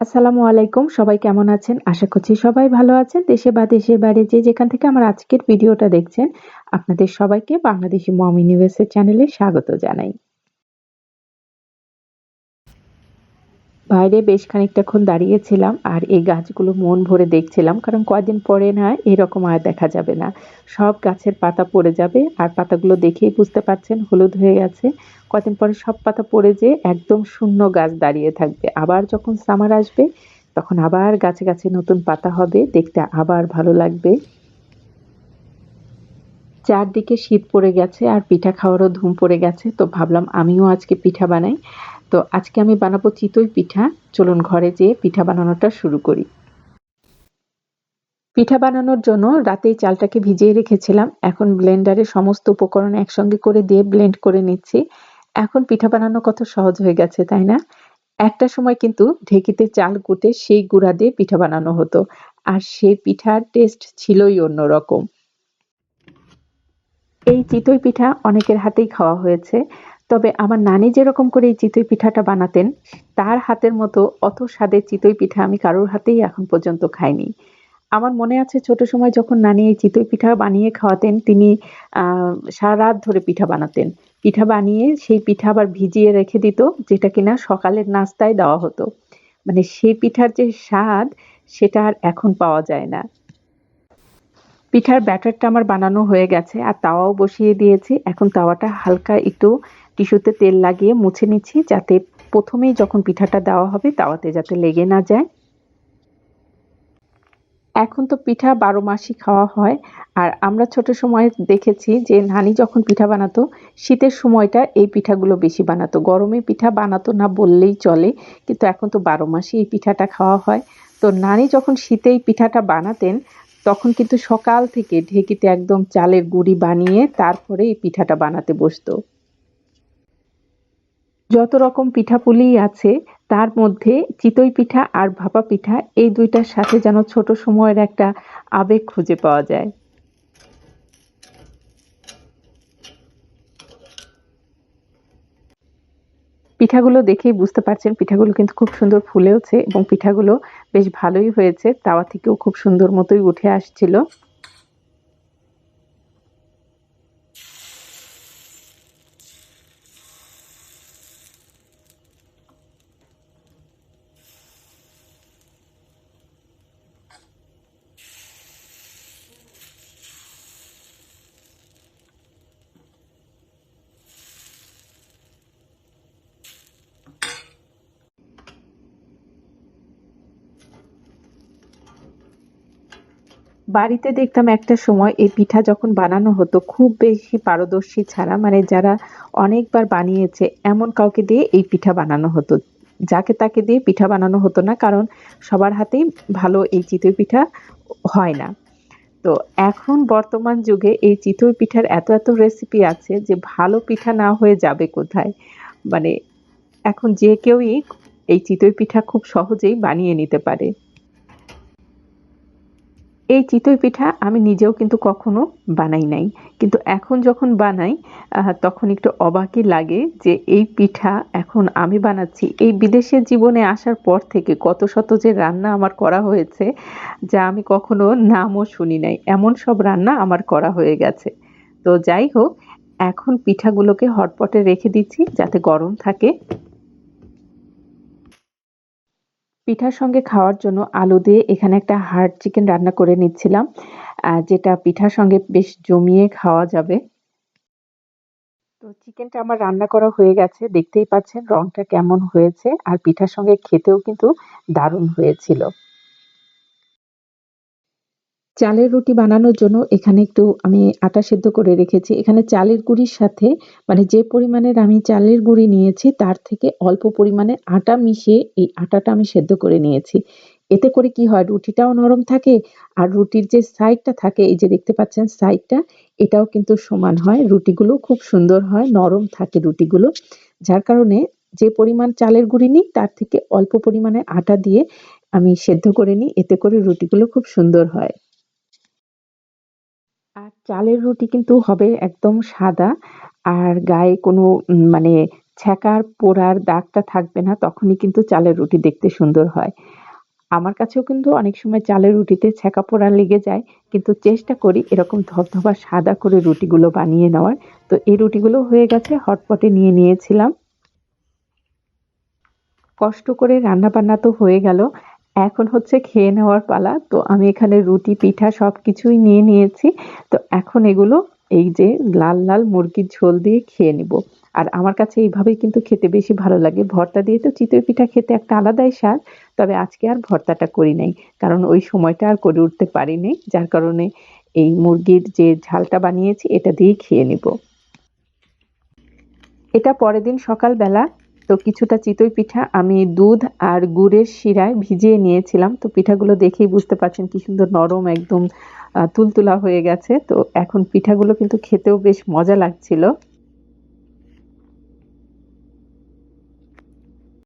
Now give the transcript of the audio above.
আসসালামু আলাইকুম। সবাই কেমন আছেন? আশা করছি সবাই ভালো আছেন। দেশে বা দেশের বাইরে যে যেখান থেকে আমার আজকের ভিডিওটা দেখছেন, আপনাদের সবাইকে বাংলাদেশি মম ইউনিভার্সের চ্যানেলে স্বাগত জানাই। বাইরে বেশ খানিকটাক্ষণ দাঁড়িয়েছিলাম আর এই গাছগুলো মন ভরে দেখছিলাম। কারণ কয়দিন পরে না এরকম আর দেখা যাবে না। সব গাছের পাতা পড়ে যাবে আর পাতাগুলো দেখেই বুঝতে পারছেন হলুদ হয়ে গেছে। কদিন পরে সব পাতা পড়ে যেয়ে একদম শূন্য গাছ দাঁড়িয়ে থাকবে। আবার যখন সামার আসবে তখন আবার গাছে, গাছে নতুন পাতা হবে। দেখতে আবার ভালো লাগবে। চারদিকে শীত পড়ে গেছে আর পিঠা খাওয়ারও ধুম পড়ে গেছে। তো ভাবলাম আমিও আজকে পিঠা বানাই। তো আজকে আমি বানাবো চিতই পিঠা। চলুন ঘরে যেয়ে পিঠা বানানোটা শুরু করি। পিঠা বানানোর জন্য রাতেই চালটাকে ভিজিয়ে রেখেছিলাম। এখন ব্লেন্ডারে সমস্ত উপকরণ একসঙ্গে করে দিয়ে ব্লেন্ড করে নিচ্ছি। এখন পিঠা বানানো কত সহজ হয়ে গেছে, তাই না? একটা সময় কিন্তু ঢেকিতে চাল কুটে সেই গুঁড়া দিয়ে পিঠা বানানো হতো। আর সেই পিঠার টেস্ট ছিলই অন্যরকম। এই চিতই পিঠা অনেকের হাতেই খাওয়া হয়েছে। তবে আমার নানি যেরকম করে এই চিতই পিঠাটা বানাতেন, তার হাতের মতো অত স্বাদের চিতই পিঠা আমি কারোর হাতেই এখন পর্যন্ত খাইনি। আমার মনে আছে ছোট সময় যখন নানি এই চিতই পিঠা বানিয়ে খাওয়াতেন, তিনি সারা রাত ধরে পিঠা বানাতেন। পিঠা বানিয়ে সেই পিঠা আবার ভিজিয়ে রেখে দিত, যেটা কিনা সকালের নাস্তায় দেওয়া হতো। মানে সেই পিঠার যে স্বাদ, সেটা আর এখন পাওয়া যায় না। পিঠার ব্যাটারটা আমার বানানো হয়ে গেছে, আর তাওয়াও বসিয়ে দিয়েছি। এখন তাওয়াটা হালকা একটু টিস্যুতে তেল লাগিয়ে মুছে নিচ্ছি যাতে প্রথমেই যখন পিঠাটা দেওয়া হবে তাওয়াতে যাতে লেগে না যায়। এখন তো পিঠা বারো মাসই খাওয়া হয় আর আমরা ছোট সময় দেখেছি যে নানি যখন পিঠা বানাতো, শীতের সময়টা এই পিঠাগুলো বেশি বানাতো। গরমে পিঠা বানাতো না বললেই চলে, কিন্তু এখন তো বারো মাসই এই পিঠাটা খাওয়া হয়। তো নানি যখন শীতেই পিঠাটা বানাতেন, তখন কিন্তু সকাল থেকে ঢেকিতে একদম চালের গুঁড়ি বানিয়ে তারপরে এই পিঠাটা বানাতে বসতো। যত রকম পিঠাপুলি আছে, তার মধ্যে চিতই পিঠা আর ভাপা পিঠা, এই দুইটার সাথে যেন ছোট সময়ের একটা আবেগ খুঁজে পাওয়া যায়। পিঠাগুলো দেখেই বুঝতে পারছেন, পিঠাগুলো কিন্তু খুব সুন্দর ফুলেওছে এবং পিঠাগুলো বেশ ভালোই হয়েছে, তাওয়া থেকেও খুব সুন্দর মতোই উঠে আসছিল। বাড়িতে দেখতাম একটা সময় এই পিঠা যখন বানানো হতো, খুব বেশি পারদর্শী ছাড়া মানে যারা অনেকবার বানিয়েছে, এমন কাউকে দিয়ে এই পিঠা বানানো হতো। যাকে তাকে দিয়ে পিঠা বানানো হতো না, কারণ সবার হাতেই ভালো এই চিতই পিঠা হয় না। তো এখন বর্তমান যুগে এই চিতই পিঠার এত এত রেসিপি আছে যে ভালো পিঠা না হয়ে যাবে কোথায়? মানে এখন যে কেউই এই চিতই পিঠা খুব সহজেই বানিয়ে নিতে পারে। এই চিতই পিঠা আমি নিজেও কিন্তু কখনো বানাই নাই। কিন্তু এখন যখন বানাই তখন একটু অবাকই লাগে যে এই পিঠা এখন আমি বানাচ্ছি। এই বিদেশের জীবনে আসার পর থেকে কত শত যে রান্না আমার করা হয়েছে, যা আমি কখনো নামও শুনি নাই। এমন সব রান্না আমার করা হয়ে গেছে। তো যাই হোক, এখন পিঠাগুলোকে হটপটে রেখে দিচ্ছি যাতে গরম থাকে। পিঠার সঙ্গে খাওয়ার জন্য আলু দিয়ে এখানে একটা হার্ড চিকেন রান্না করে নিচ্ছিলাম যেটা পিঠার সঙ্গে বেশ জমিয়ে খাওয়া যাবে। তো চিকেনটা আমার রান্না করা হয়ে গেছে, দেখতেই পাচ্ছেন রংটা কেমন হয়েছে, আর পিঠার সঙ্গে খেতেও কিন্তু দারুণ হয়েছিল। চালের রুটি বানানোর জন্য এখানে একটু আমি আটা সেদ্ধ করে রেখেছি। এখানে চালের গুঁড়ির সাথে মানে যে পরিমাণের আমি চালের গুঁড়ি নিয়েছি, তার থেকে অল্প পরিমাণে আটা মিশিয়ে এই আটাটা আমি সেদ্ধ করে নিয়েছি। এতে করে কি হয়, রুটিটাও নরম থাকে আর রুটির যে সাইডটা থাকে, এই যে দেখতে পাচ্ছেন সাইডটা, এটাও কিন্তু সমান হয়। রুটিগুলো খুব সুন্দর হয়, নরম থাকে রুটিগুলো। যার কারণে যে পরিমাণ চালের গুঁড়ি নিই, তার থেকে অল্প পরিমাণে আটা দিয়ে আমি সেদ্ধ করে নিই। এতে করে রুটিগুলো খুব সুন্দর হয়। আর চালের রুটি কিন্তু হবে একদম সাদা। আর গায়ে কোনো মানে ছ্যাঁকার, পোড়ার দাগটা থাকবে না, তখনই কিন্তু চালের রুটি দেখতে সুন্দর হয়। আমার কাছেও কিন্তু অনেক সময় চালের রুটিতে ছ্যাঁকা, পোড়া লেগে যায়, কিন্তু চেষ্টা করি এরকম ধবধবা সাদা করে রুটিগুলো বানিয়ে নেওয়ার। তো এই রুটিগুলো হয়ে গেছে, হটপটে নিয়ে নিয়েছিলাম। কষ্ট করে রান্না বান্না তো হয়ে গেল। এখন হচ্ছে খেয়ে নেওয়ার পালা। তো আমি এখানে রুটি, পিঠা সব কিছুই নিয়ে নিয়েছি। তো এখন এগুলো এই যে লাল লাল মুরগির ঝোল দিয়ে খেয়ে নিব। আর আমার কাছে এইভাবেই কিন্তু খেতে বেশি ভালো লাগে। ভর্তা দিয়ে তো চিতই পিঠা খেতে একটা আলাদাই স্বাদ। তবে আজকে আর ভর্তাটা করি নাই। কারণ ওই সময়টা আর করে উঠতে পারিনি যার কারণে এই মুরগির যে ঝালটা বানিয়েছি, এটা দিয়েই খেয়ে নিব। এটা পরের দিন সকালবেলা তো কিছুটা চিতই পিঠা আমি দুধ আর গুড়ের শিরায় ভিজিয়ে নিয়েছিলাম। তো পিঠাগুলো দেখেই বুঝতে পারছেন কি সুন্দর নরম একদম তুলতুলা হয়ে গেছে। তো এখন পিঠাগুলো কিন্তু খেতেও বেশ মজা লাগছিল।